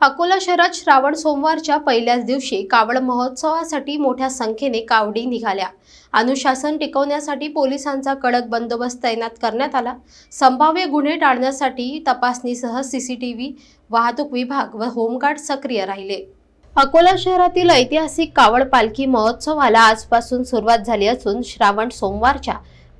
अकोला शहरात श्रावण सोमवारच्या पहिल्याच दिवशी कावड महोत्सवासाठी मोठ्या संख्येने कावडी निघाल्या. अनुशासन टिकवण्यासाठी पोलिसांचा कडक बंदोबस्त तैनात करण्यात आला. संभाव्य गुन्हे टाळण्यासाठी तपासणीसह सीसीटीव्ही वाहतूक विभाग व होमगार्ड सक्रिय राहिले. अकोला शहरातील ऐतिहासिक कावड पालखी महोत्सवाला आजपासून सुरुवात झाली असून श्रावण सोमवारच्या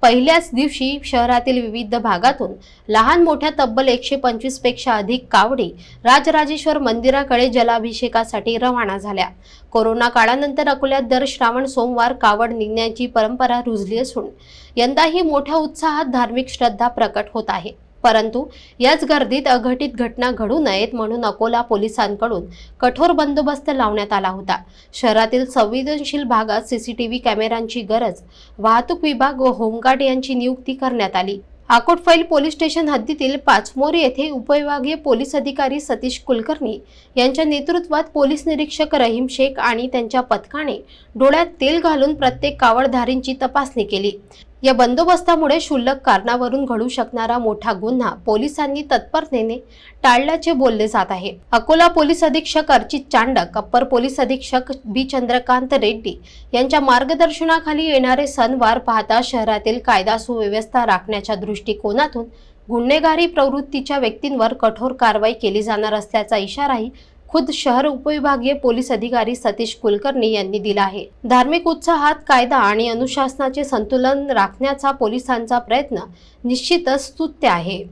पहिल्याच दिवशी शहरातील विविध भागातून लहान मोठ्या तब्बल एकशे पंचवीसपेक्षा अधिक कावडी राजराजेश्वर मंदिराकडे जलाभिषेकासाठी रवाना झाल्या. कोरोना काळानंतर अकोल्यात दर श्रावण सोमवार कावड निघण्याची परंपरा रुजली असून यंदाही मोठ्या उत्साहात धार्मिक श्रद्धा प्रकट होत आहे. परंतु याच गर्दीत अघटित घटना घडू नयेत म्हणून अकोला पोलिसांकडून कठोर बंदोबस्त लावण्यात आला होता. शहरातील संवेदनशील भागात सीसीटीव्ही कॅमेऱ्यांची गरज वाहतूक विभाग व होमगार्ड यांची नियुक्ती करण्यात आली. आकोटफैल पोलीस स्टेशन हद्दीतील पाचमोरी येथे उपविभागीय पोलीस अधिकारी सतीश कुलकर्णी यांच्या नेतृत्वात पोलीस निरीक्षक रहीम शेख आणि त्यांच्या पथकाने डोळ्यात तेल घालून प्रत्येक कावडधारींची तपासणी केली. या बंदोबस्तामुळे क्षुल्लक कारणावरून घडू शकणारा मोठा गुन्हा पोलिसांनी तत्परतेने टाळल्याचे बोलले जात आहे. अकोला पोलीस अधीक्षक अर्चित चांडक अप्पर पोलीस अधीक्षक बी. चंद्रकांत रेड्डी यांच्या मार्गदर्शनाखाली येणारे सणवार पाहता शहरातील कायदा सुव्यवस्था राखण्याच्या दृष्टिकोनातून गुन्हेगारी प्रवृत्तीच्या व्यक्तींवर कठोर कारवाई केली जाणार असल्याचा इशाराही खुद शहर उपविभागीय पोलीस अधिकारी सतीश कुलकर्णी यांनी दिला आहे. धार्मिक उत्साहात कायदा आणि अनुशासनाचे संतुलन राखण्याचा पोलिसांचा प्रयत्न निश्चितच स्तुत्य आहे.